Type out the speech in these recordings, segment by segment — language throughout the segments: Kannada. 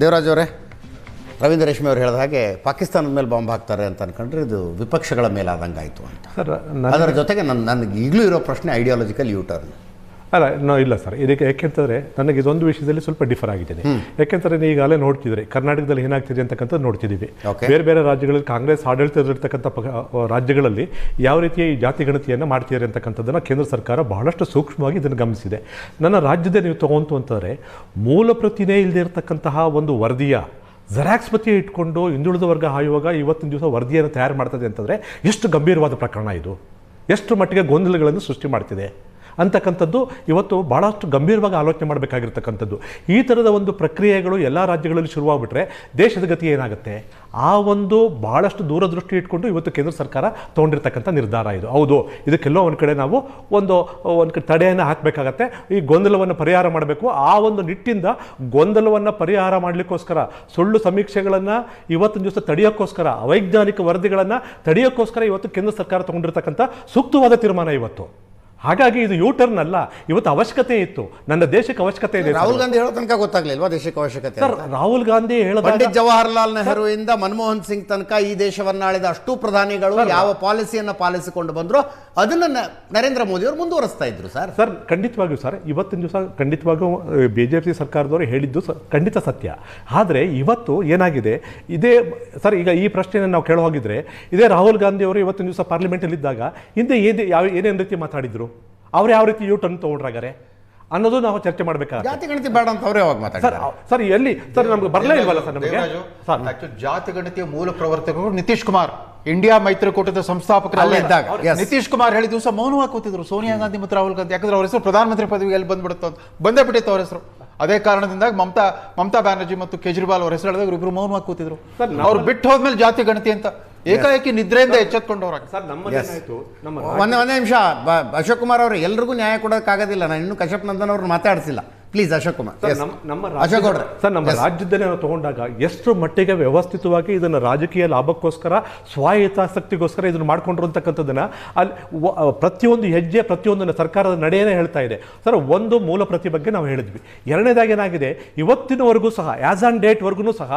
ದೇವರಾಜ್ ಅವರೇ ರವೀಂದ್ರ ರೇಷ್ಮೆ ಅವರು ಹೇಳಿದ ಹಾಗೆ ಪಾಕಿಸ್ತಾನದ ಮೇಲೆ ಬಾಂಬ್ ಹಾಕ್ತಾರೆ ಅಂತ ಅನ್ಕೊಂಡ್ರೆ ಇದು ವಿಪಕ್ಷಗಳ ಮೇಲೆ ಆದಂಗೆ ಆಯಿತು ಅಂತ. ಸರ್ ಅದರ ಜೊತೆಗೆ ನನ್ನ ನನಗೆ ಈಗಲೂ ಇರೋ ಪ್ರಶ್ನೆ ಐಡಿಯಾಲಜಿಕಲ್ ಯೂಟರ್ನ್ ಅಲ್ಲ ನೋ ಇಲ್ಲ ಸರ್ ಇದಕ್ಕೆ ಯಾಕೆಂತಂದ್ರೆ ನನಗೆ ಇದೊಂದು ವಿಷಯದಲ್ಲಿ ಸ್ವಲ್ಪ ಡಿಫರ್ ಆಗಿದ್ದೇನೆ. ಯಾಕೆಂತಾರೆ ನೀವು ಈಗಾಗಲೇ ನೋಡ್ತಿದ್ರೆ ಕರ್ನಾಟಕದಲ್ಲಿ ಏನಾಗ್ತಿದೆ ಅಂತಕ್ಕಂಥದ್ದು ನೋಡ್ತಿದ್ದೀವಿ. ಬೇರೆ ಬೇರೆ ರಾಜ್ಯಗಳಲ್ಲಿ ಕಾಂಗ್ರೆಸ್ ಆಡಳಿತದಲ್ಲಿರ್ತಕ್ಕಂಥ ರಾಜ್ಯಗಳಲ್ಲಿ ಯಾವ ರೀತಿಯ ಈ ಜಾತಿ ಗಣತಿಯನ್ನು ಮಾಡ್ತಿದ್ದಾರೆ ಅಂತಕ್ಕಂಥದ್ದನ್ನು ಕೇಂದ್ರ ಸರ್ಕಾರ ಬಹಳಷ್ಟು ಸೂಕ್ಷ್ಮವಾಗಿ ಇದನ್ನು ಗಮನಿಸಿದೆ. ನನ್ನ ರಾಜ್ಯದ ನೀವು ತಗೊಂತು ಅಂತಂದರೆ ಮೂಲ ಪ್ರತಿನೇ ಇಲ್ಲದೆ ಇರತಕ್ಕಂತಹ ಒಂದು ವರದಿಯ ಜೆರಾಕ್ಸ್ ಪತಿ ಇಟ್ಕೊಂಡು ಹಿಂದುಳಿದ ವರ್ಗ ಆಯೋಗ ಇವತ್ತಿನ ದಿವಸ ವರದಿಯನ್ನು ತಯಾರು ಮಾಡ್ತದೆ ಅಂತಂದರೆ ಎಷ್ಟು ಗಂಭೀರವಾದ ಪ್ರಕರಣ ಇದು. ಎಷ್ಟು ಮಟ್ಟಿಗೆ ಗೊಂದಲಗಳನ್ನು ಸೃಷ್ಟಿ ಮಾಡ್ತಿದೆ. ಅಂತಕ್ಕಂಥದ್ದು ಇವತ್ತು ಭಾಳಷ್ಟು ಗಂಭೀರವಾಗಿ ಆಲೋಚನೆ ಮಾಡಬೇಕಾಗಿರ್ತಕ್ಕಂಥದ್ದು. ಈ ಥರದ ಒಂದು ಪ್ರಕ್ರಿಯೆಗಳು ಎಲ್ಲ ರಾಜ್ಯಗಳಲ್ಲಿ ಶುರುವಾಗ್ಬಿಟ್ರೆ ದೇಶದ ಗತಿ ಏನಾಗುತ್ತೆ? ಆ ಒಂದು ಭಾಳಷ್ಟು ದೂರದೃಷ್ಟಿ ಇಟ್ಕೊಂಡು ಇವತ್ತು ಕೇಂದ್ರ ಸರ್ಕಾರ ತೊಗೊಂಡಿರ್ತಕ್ಕಂಥ ನಿರ್ಧಾರ ಇದು. ಹೌದು, ಇದಕ್ಕೆಲ್ಲೋ ಒಂದು ಕಡೆ ನಾವು ಒಂದು ಒಂದು ಕಡೆ ತಡೆಯನ್ನು ಹಾಕಬೇಕಾಗತ್ತೆ. ಈ ಗೊಂದಲವನ್ನು ಪರಿಹಾರ ಮಾಡಬೇಕು. ಆ ಒಂದು ನಿಟ್ಟಿಂದ ಗೊಂದಲವನ್ನು ಪರಿಹಾರ ಮಾಡಲಿಕ್ಕೋಸ್ಕರ, ಸುಳ್ಳು ಸಮೀಕ್ಷೆಗಳನ್ನು ಇವತ್ತಿನ ದಿವಸ ತಡೆಯೋಕ್ಕೋಸ್ಕರ, ಅವೈಜ್ಞಾನಿಕ ವರದಿಗಳನ್ನು ತಡೆಯೋಕ್ಕೋಸ್ಕರ ಇವತ್ತು ಕೇಂದ್ರ ಸರ್ಕಾರ ತೊಗೊಂಡಿರ್ತಕ್ಕಂಥ ಸೂಕ್ತವಾದ ತೀರ್ಮಾನ ಇವತ್ತು. ಹಾಗಾಗಿ ಇದು ಯೂ ಟರ್ನ್ ಅಲ್ಲ. ಇವತ್ತು ಅವಶ್ಯಕತೆ ಇತ್ತು. ನನ್ನ ದೇಶಕ್ಕೆ ಅವಶ್ಯಕತೆ ಇದೆ ರಾಹುಲ್ ಗಾಂಧಿ ಹೇಳೋ ತನಕ ಗೊತ್ತಾಗ್ಲಿಲ್ವಾ ದೇಶಕ್ಕೆ ಅವಶ್ಯಕತೆ ಸರ್ ರಾಹುಲ್ ಗಾಂಧಿ ಹೇಳ ಪಂಡಿತ್ ಜವಾಹರ್ಲಾಲ್ ನೆಹರು ಇಂದ ಮನಮೋಹನ್ ಸಿಂಗ್ ತನಕ ಈ ದೇಶವನ್ನಾಳಿದ ಅಷ್ಟು ಪ್ರಧಾನಿಗಳು ಯಾವ ಪಾಲಿಸಿಯನ್ನ ಪಾಲಿಸಿಕೊಂಡು ಬಂದ್ರು ಅದನ್ನ ನರೇಂದ್ರ ಮೋದಿ ಅವರು ಮುಂದುವರಿಸ್ತಾ ಇದ್ರು ಸರ್. ಸರ್ ಖಂಡಿತವಾಗಿಯೂ ಸರ್ ಇವತ್ತಿನ ದಿವಸ ಖಂಡಿತವಾಗಿಯೂ ಬಿ ಜೆ ಪಿ ಸರ್ಕಾರದವರು ಹೇಳಿದ್ದು ಖಂಡಿತ ಸತ್ಯ. ಆದರೆ ಇವತ್ತು ಏನಾಗಿದೆ ಇದೇ ಸರ್ ಈಗ ಈ ಪ್ರಶ್ನೆಯನ್ನು ನಾವು ಕೇಳೋ ಹೋಗಿದ್ರೆ ಇದೇ ರಾಹುಲ್ ಗಾಂಧಿ ಅವರು ಇವತ್ತಿನ ದಿವಸ ಪಾರ್ಲಿಮೆಂಟಲ್ಲಿ ಇದ್ದಾಗ ಹಿಂದೆ ಏನೇ ಯಾವ ಏನೇನು ರೀತಿ ಮಾತಾಡಿದ್ರು? ಅವ್ರು ಯಾವ ರೀತಿ ಯೂ ಟರ್ನ್ ತೊಗೊಂಡ್ರಾಗಾರೆ? ಅನ್ನೋದು ನಾವು ಚರ್ಚೆ ಮಾಡಬೇಕಾಗುತ್ತೆ. ಜಾತಿ ಗಣತಿ ಬೇಡ ಅಂತ ಅವರೇ ಅವಾಗ ಸರ್ ಮಾತಾಡ್ತಾರೆ ಸರ್ ಎಲ್ಲಿ? ಸರ್ ನಮ್ಗೆ ಬರಲೇ ಇಲ್ವಲ್ಲ ಸರ್ ನಮಗೆ? ದೇವರಾಜು, ಸರ್. actually ಜಾತಿ ಗಣತಿಯ ಮೂಲ ಪ್ರವರ್ತಕರು ನಿತೀಶ್ ಕುಮಾರ್. ಇಂಡಿಯಾ ಮೈತ್ರಿಕೂಟದ ಸಂಸ್ಥಾಪಕರು ಅಲ್ಲೇ ಇದ್ದಾಗ, ಅವ್ರು yes. ನಿತೀಶ್ ಕುಮಾರ್ ಹೇಳಿದ ದಿವಸ ಮೌನವಾಗಿ ಕೂತಿದ್ರು. ಸೋನಿಯಾ ಗಾಂಧಿ ಮತ್ತು ರಾಹುಲ್ ಗಾಂಧಿ. ಯಾಕಂದ್ರೆ ಅವ್ರ ಹೆಸರು ಪ್ರಧಾನಮಂತ್ರಿ ಪದವಿಗೆ ಎಲ್ಲಿ ಬಂದ್ಬಿಡುತ್ತೋ ಅಂತ. ಬಂದೇ ಬಿಟ್ಟಿತ್ತು ಅವ್ರ ಹೆಸರು. ಅದೇ ಕಾರಣದಿಂದ ಮಮತಾ ಮಮತಾ ಬ್ಯಾನರ್ಜಿ ಮತ್ತು ಕೇಜ್ರಿವಾಲ್ ಅವ್ರ ಹೆಸರು ಹೇಳಿದಾಗ ಇಬ್ರು ಮೌನವಾಗಿ ಕೂತಿದ್ರು. ಸರ್, ನಾವು- ಅವ್ರು ಬಿಟ್ಟು ಹೋದ್ಮೇಲೆ ಜಾತಿ ಗಣತಿ ಅಂತ. ಏಕಾಏಕಿ ನಿದ್ರೆಯಿಂದ ಎಚ್ಚೆತ್ಕೊಂಡವ್ರ ಸರ್ ನಮ್ಮ ಏನಾಯ್ತು? ನಮ್ಮ ಒಂದೇ ಒಂದೇ ನಿಮಿಷ ಅಶೋಕ್ ಕುಮಾರ್ ಅವರು ಎಲ್ರಿಗೂ ನ್ಯಾಯ ಕೊಡೋಕ್ಕಾಗೋದಿಲ್ಲ ನಾನು ಇನ್ನೂ ಕಶ್ಯಪ್ ನಂದನ್ ಅವ್ರನ್ನ ಮಾತಾಡಿಸಿಲ್ಲ. ಪ್ಲೀಸ್ ಅಶೋಕ್ ಕುಮಾರ್ ಸರ್, ನಮ್ಮ ನಮ್ಮ ಅಶೋಕ್ ಗೌಡ್ರೆ ಸರ್ ನಮ್ಮ. ರಾಜ್ಯದಲ್ಲೇ ನಾವು ತಗೊಂಡಾಗ ಎಷ್ಟು ಮಟ್ಟಿಗೆ ವ್ಯವಸ್ಥಿತವಾಗಿ ಇದನ್ನು ರಾಜಕೀಯ ಲಾಭಕ್ಕೋಸ್ಕರ ಸ್ವಾಯತಾಸಕ್ತಿಗೋಸ್ಕರ ಇದನ್ನು ಮಾಡ್ಕೊಂಡ್ರು ಅಂತಕ್ಕಂಥದ್ದನ್ನ ಅಲ್ಲಿ ಪ್ರತಿಯೊಂದು ಹೆಜ್ಜೆ ಪ್ರತಿಯೊಂದನ್ನು ಸರ್ಕಾರದ ನಡೆಯೇ ಹೇಳ್ತಾ ಇದೆ. ಸರ್ ಒಂದು ಮೂಲ ಪ್ರತಿ ಬಗ್ಗೆ ನಾವು ಹೇಳಿದ್ವಿ. ಎರಡನೇದಾಗಿ ಏನಾಗಿದೆ? ಇವತ್ತಿನವರೆಗೂ ಸಹ ಆ್ಯಸ್ ಆನ್ ಡೇಟ್ ವರ್ಗೂ ಸಹ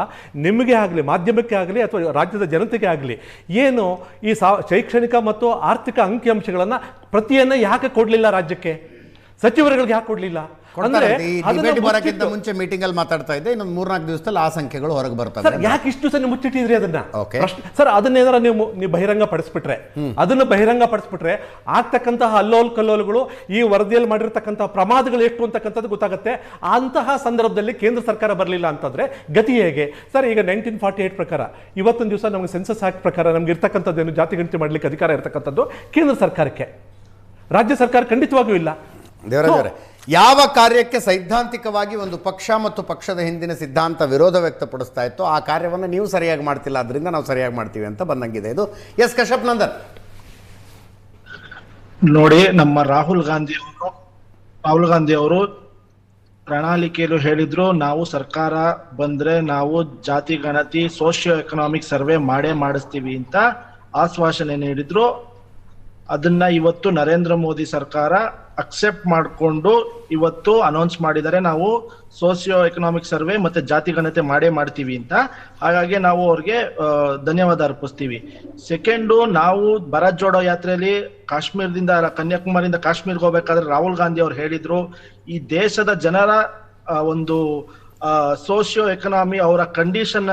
ನಿಮಗೆ ಆಗಲಿ ಮಾಧ್ಯಮಕ್ಕೆ ಆಗಲಿ ಅಥವಾ ರಾಜ್ಯದ ಜನತೆಗೆ ಆಗಲಿ ಏನು ಈ ಸಾ ಶೈಕ್ಷಣಿಕ ಮತ್ತು ಆರ್ಥಿಕ ಅಂಕಿಅಂಶಗಳನ್ನು ಪ್ರತಿಯನ್ನು ಯಾಕೆ ಕೊಡಲಿಲ್ಲ ರಾಜ್ಯಕ್ಕೆ? ಸಚಿವರುಗಳಿಗೆ ಯಾಕೆ ಕೊಡಲಿಲ್ಲ ಬರೋಕ್ಕಿಂತ ಮುಂಚೆ ಮೀಟಿಂಗ್ ಅಲ್ಲಿ ಮಾತಾಡ್ತಾ ಇದ್ದೆ. ಇನ್ನೊಂದು ಮೂರ್ನಾಲ್ಕು ದಿವಸದಲ್ಲಿ ಆ ಸಂಖ್ಯೆಗಳು ಹೊರಗೆ ಬರ್ತವೆ. ಯಾಕೆ ಇಷ್ಟು ಸಲ ಮುಚ್ಚಿಟ್ಟಿದ್ರಿ ಅದನ್ನ. ಸರ್ ಅದನ್ನೇನಾರ ನೀವು ನೀವು ಬಹಿರಂಗ ಪಡಿಸ್ಬಿಟ್ರೆ. ಅದನ್ನ ಬಹಿರಂಗ ಪಡಿಸ್ಬಿಟ್ರೆ ಆಗ್ತಕ್ಕಂತಹ ಅಲ್ಲೋಲ್ ಕಲ್ಲೋಲ್ಗಳು ಈ ವರದಿಯಲ್ಲಿ ಮಾಡಿರ್ತಕ್ಕಂತಹ ಪ್ರಮಾದಗಳು ಎಷ್ಟು ಅಂತಕ್ಕಂಥದ್ದು ಗೊತ್ತಾಗುತ್ತೆ. ಅಂತಹ ಸಂದರ್ಭದಲ್ಲಿ ಕೇಂದ್ರ ಸರ್ಕಾರ ಬರಲಿಲ್ಲ ಅಂತಂದ್ರೆ ಗತಿ ಹೇಗೆ? ಸರ್ ಈಗ ನೈನ್ಟೀನ್ ಫಾರ್ಟಿ ಏಟ್ ಪ್ರಕಾರ ಇವತ್ತೊಂದು ದಿವಸ ನಮಗೆ ಸೆನ್ಸಸ್ ಆಕ್ಟ್ ಪ್ರಕಾರ ನಮ್ಗೆ ಇರ್ತಕ್ಕಂಥದ್ದೇನು ಜಾತಿ ಗಣತಿ ಮಾಡ್ಲಿಕ್ಕೆ ಅಧಿಕಾರ ಇರ್ತಕ್ಕಂಥದ್ದು ಕೇಂದ್ರ ಸರ್ಕಾರಕ್ಕೆ. ರಾಜ್ಯ ಸರ್ಕಾರ ಖಂಡಿತವಾಗಿಯೂ ಇಲ್ಲ. ದೇವರಾಜ್ ಯಾವ ಕಾರ್ಯಕ್ಕೆ ಸೈದ್ಧಾಂತಿಕವಾಗಿ ಒಂದು ಪಕ್ಷ ಮತ್ತು ಪಕ್ಷದ ಹಿಂದಿನ ಸಿದ್ಧಾಂತ ವಿರೋಧ ವ್ಯಕ್ತಪಡಿಸ್ತಾ ಇತ್ತು ಆ ಕಾರ್ಯವನ್ನು ನೀವು ಸರಿಯಾಗಿ ಮಾಡ್ತಿಲ್ಲ ಅದರಿಂದ ನಾವು ಸರಿಯಾಗಿ ಮಾಡ್ತೀವಿ ಅಂತ ಬಂದಂಗಿದೆ ಇದು. ಎಸ್ ಕಶ್ಯಪ್ ನಂದನ್. ನೋಡಿ ನಮ್ಮ ರಾಹುಲ್ ಗಾಂಧಿ ಅವರು ರಾಹುಲ್ ಗಾಂಧಿ ಅವರು ಪ್ರಣಾಳಿಕೆಯಲ್ಲಿ ಹೇಳಿದ್ರು ನಾವು ಸರ್ಕಾರ ಬಂದ್ರೆ ನಾವು ಜಾತಿ ಗಣತಿ ಸೋಷಿಯೋ ಎಕನಾಮಿಕ್ ಸರ್ವೆ ಮಾಡೇ ಮಾಡಿಸ್ತೀವಿ ಅಂತ ಆಶ್ವಾಸನೆ ನೀಡಿದ್ರು. ಅದನ್ನ ಇವತ್ತು ನರೇಂದ್ರ ಮೋದಿ ಸರ್ಕಾರ ಅಕ್ಸೆಪ್ಟ್ ಮಾಡಿಕೊಂಡು ಇವತ್ತು ಅನೌನ್ಸ್ ಮಾಡಿದರೆ ನಾವು ಸೋಸಿಯೋ ಎಕನಾಮಿಕ್ ಸರ್ವೆ ಮತ್ತೆ ಜಾತಿ ಗಣತೆ ಮಾಡೇ ಮಾಡ್ತೀವಿ ಅಂತ. ಹಾಗಾಗಿ ನಾವು ಅವ್ರಿಗೆ ಧನ್ಯವಾದ ಅರ್ಪಿಸ್ತೀವಿ. ಸೆಕೆಂಡು ನಾವು ಭರತ್ ಜೋಡೋ ಯಾತ್ರೆಯಲ್ಲಿ ಕಾಶ್ಮೀರದಿಂದ, ಕನ್ಯಾಕುಮಾರಿಯಿಂದ ಕಾಶ್ಮೀರ್ಗೆ ಹೋಗ್ಬೇಕಾದ್ರೆ ರಾಹುಲ್ ಗಾಂಧಿ ಅವ್ರು ಹೇಳಿದ್ರು, ಈ ದೇಶದ ಜನರ ಒಂದು ಸೋಶಿಯೋ ಎಕನಾಮಿ ಅವರ ಕಂಡೀಷನ್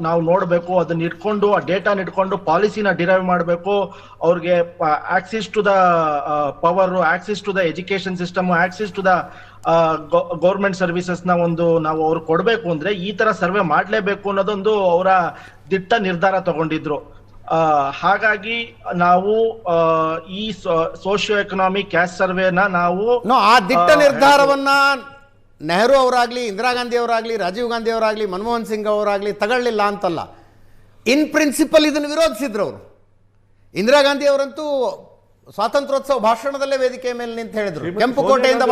ನಾವು ನೋಡಬೇಕು ಅದನ್ನ ಇಟ್ಕೊಂಡು ಆ ಡೇಟಾನ ಇಟ್ಕೊಂಡು ಪಾಲಿಸಿನ ಡಿರೈವ್ ಮಾಡಬೇಕು ಅವ್ರಿಗೆ access to the power access to the education system access to the government ಸರ್ವಿಸಸ್ನ ಒಂದು ನಾವು ಅವ್ರು ಕೊಡಬೇಕು ಅಂದ್ರೆ ಈ ತರ ಸರ್ವೆ ಮಾಡಲೇಬೇಕು ಅನ್ನೋದೊಂದು ಅವರ ದಿಟ್ಟ ನಿರ್ಧಾರ ತಗೊಂಡಿದ್ರು. ಹಾಗಾಗಿ ನಾವು ಈ ಸೋಶಿಯೋ ಎಕನಾಮಿ ಕ್ಯಾಶ್ ಸರ್ವೆನ ನಾವು ಆ ದಿಟ್ಟ ನಿರ್ಧಾರವನ್ನ ನೆಹರು ಅವರಾಗಲಿ ಇಂದಿರಾ ಗಾಂಧಿ ಅವರಾಗಲಿ ರಾಜೀವ್ ಗಾಂಧಿ ಅವರಾಗಲಿ ಮನಮೋಹನ್ ಸಿಂಗ್ ಅವರಾಗಲಿ ತಗೊಳ್ಳಿಲ್ಲ ಅಂತಲ್ಲ. ಇನ್ ಪ್ರಿನ್ಸಿಪಲ್ ಇದನ್ನು ವಿರೋಧಿಸಿದ್ರು ಅವರು. ಇಂದಿರಾ ಗಾಂಧಿ ಅವರಂತೂ ಸ್ವಾತಂತ್ರ್ಯೋತ್ಸವ ಭಾಷಣದಲ್ಲೇ ವೇದಿಕೆ ಮೇಲೆ ನಿಂತು ಹೇಳಿದ್ರು. ಕೆಂಪು ಕೋಟೆಯಿಂದ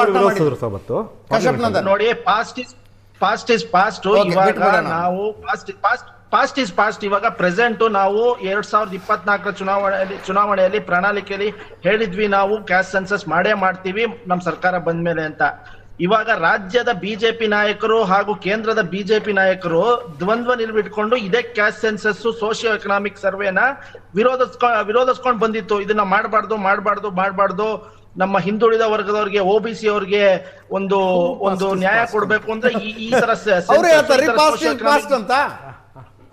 ನೋಡಿ past is past is past Okay, ಇವಾಗ. ನಾವು past past past is past ಇವಾಗ ಪ್ರೆಸೆಂಟ್ ನಾವು ಎರಡ್ ಸಾವಿರದ ಇಪ್ಪತ್ನಾಲ್ಕರ ಚುನಾವಣೆಯಲ್ಲಿ ಚುನಾವಣೆಯಲ್ಲಿ ಪ್ರಣಾಳಿಕೆಯಲ್ಲಿ ಹೇಳಿದ್ವಿ ನಾವು ಕ್ಯಾಶ್ ಸೆನ್ಸಸ್ ಮಾಡೇ ಮಾಡ್ತೀವಿ ನಮ್ ಸರ್ಕಾರ ಬಂದ್ಮೇಲೆ ಅಂತ. ಇವಾಗ ರಾಜ್ಯದ ಬಿಜೆಪಿ ನಾಯಕರು ಹಾಗೂ ಕೇಂದ್ರದ ಬಿಜೆಪಿ ನಾಯಕರು ದ್ವಂದ್ವ ನಿಲ್ಬಿಟ್ಕೊಂಡು ಇದೇ ಕ್ಯಾಶ್ ಸೆನ್ಸಸ್ ಸೋಷಿಯೋ ಎಕನಾಮಿಕ್ ಸರ್ವೆನ ವಿರೋಧಿಸ್ಕೊ ವಿರೋಧಿಸ್ಕೊಂಡು ಬಂದಿತ್ತು. ಇದನ್ನ ಮಾಡಬಾರ್ದು ಮಾಡಬಾರ್ದು ಮಾಡಬಾರ್ದು. ನಮ್ಮ ಹಿಂದುಳಿದ ವರ್ಗದವ್ರಿಗೆ ಒ ಬಿ ಸಿ ಅವ್ರಿಗೆ ಒಂದು ಒಂದು ನ್ಯಾಯ ಕೊಡ್ಬೇಕು ಅಂದ್ರೆ ಈ ತರ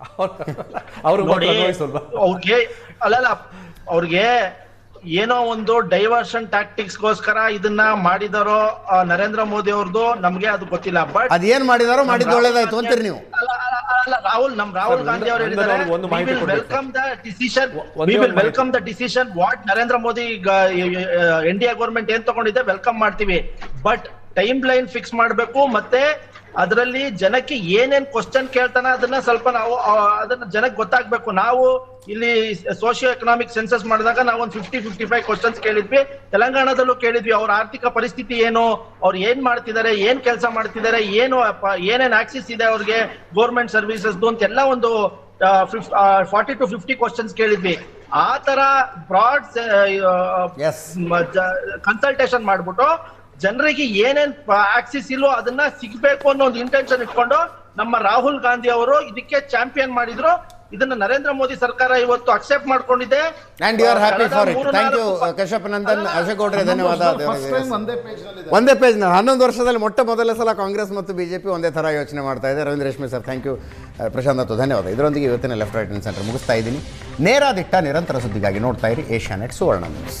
ಅವ್ರಿಗೆ ಅಲ್ಲಲ್ಲ ಅವ್ರಿಗೆ ಏನೋ ಒಂದು ಡೈವರ್ಷನ್ ಟ್ಯಾಕ್ಟಿಕ್ಸ್ ಗೋಸ್ಕರ ಇದನ್ನ ಮಾಡಿದಾರೋ ನರೇಂದ್ರ ಮೋದಿ ಅವ್ರದ್ದು ನಮ್ಗೆ ಅದು ಗೊತ್ತಿಲ್ಲ ಬಟ್ ಅದೇನ್ ಮಾಡಿದಾರೋ ಮಾಡಿದ ಒಳ್ಳೇದಾಯ್ತು ಅಂತೀರಿ ನೀವು ರಾಹುಲ್ ನಮ್ ರಾಹುಲ್ ಗಾಂಧಿ ಅವರು ಹೇಳಿದ್ದಾರೆ. Welcome the decision. Welcome the decision what Narendra Modi N D A government ಏನ್ ತಗೊಂಡಿದೆ ವೆಲ್ಕಮ್ ಮಾಡ್ತೀವಿ ಬಟ್ ಟೈಮ್ ಲೈನ್ ಫಿಕ್ಸ್ ಮಾಡ್ಬೇಕು ಮತ್ತೆ ಅದರಲ್ಲಿ ಜನಕ್ಕೆ ಏನೇನ್ ಕ್ವಶನ್ ಕೇಳ್ತಾನ ಅದನ್ನ ಸ್ವಲ್ಪ ನಾವು ಅದನ್ನ ಜನಕ್ಕೆ ಗೊತ್ತಾಗ್ಬೇಕು. ನಾವು ಇಲ್ಲಿ ಸೋಶಿಯೋ ಎಕನಾಮಿಕ್ ಸೆನ್ಸಸ್ ಮಾಡಿದಾಗ ನಾವು ಒಂದು ಫಿಫ್ಟಿ ಫಿಫ್ಟಿ ಫೈವ್ ಕ್ವಶನ್ಸ್ ಕೇಳಿದ್ವಿ. ತೆಲಂಗಾಣದಲ್ಲೂ ಕೇಳಿದ್ವಿ ಅವ್ರ ಆರ್ಥಿಕ ಪರಿಸ್ಥಿತಿ ಏನು ಅವ್ರು ಏನ್ ಮಾಡ್ತಿದ್ದಾರೆ ಏನ್ ಕೆಲಸ ಮಾಡ್ತಿದ್ದಾರೆ ಏನು ಏನೇನ್ ಆಕ್ಸಿಸ್ ಇದೆ ಅವ್ರಿಗೆ ಗೌರ್ಮೆಂಟ್ ಸರ್ವಿಸಸ್ ಅಂತ ಎಲ್ಲ ಒಂದು ಫಾರ್ಟಿ ಟು ಫಿಫ್ಟಿ ಕ್ವಶನ್ಸ್ ಕೇಳಿದ್ವಿ. ಆ ತರ ಬ್ರಾಡ್. ಕನ್ಸಲ್ಟೇಷನ್ ಮಾಡ್ಬಿಟ್ಟು ಜನರಿಗೆ ಏನೇನ್ ಆಕ್ಸಿಸ್ ಇಲ್ವೋ ಅದನ್ನ ಸಿಗ್ಬೇಕು ಅನ್ನೋ ಒಂದು ಇಂಟೆನ್ಷನ್ ಇಟ್ಕೊಂಡು ನಮ್ಮ ರಾಹುಲ್ ಗಾಂಧಿ ಅವರು ಇದಕ್ಕೆ ಚಾಂಪಿಯನ್ ಮಾಡಿದ್ರು. ಇದನ್ನ ನರೇಂದ್ರ ಮೋದಿ ಸರ್ಕಾರ ಇವತ್ತು ಅಕ್ಸೆಪ್ಟ್ ಮಾಡ್ಕೊಂಡಿದೆ. And you are happy for it thank you Kashyap Nandan Ashok ಧನ್ಯವಾದ ಫಸ್ಟ್ ಟೈಮ್ ಒಂದೇ ಪೇಜ್ನ ಹನ್ನೊಂದು ವರ್ಷದಲ್ಲಿ ಮೊಟ್ಟ ಮೊದಲ ಸಲ ಕಾಂಗ್ರೆಸ್ ಮತ್ತು ಬಿಜೆಪಿ ಒಂದೇ ತರ ಯೋಚನೆ ಮಾಡ್ತಾ ಇದೆ. ರವೀಂದ್ರ ರೇಷ್ಮೆ ಸರ್ ಥ್ಯಾಂಕ್ ಯು ಪ್ರಶಾಂತ್ ಅತ್ತು ಧನ್ಯವಾದ. ಇದರೊಂದಿಗೆ ಇವತ್ತಿನ ಲೆಫ್ಟ್ ರೈಟ್ ಸೆಂಟರ್ ಮುಗಿಸ್ತಾ ಇದ್ದೀನಿ. ನೇರ ದಿಟ್ಟ ನಿರಂತರ ಸುದ್ದಿಗಾಗಿ ನೋಡ್ತಾ ಇರಿ. Asianet Suvarna news.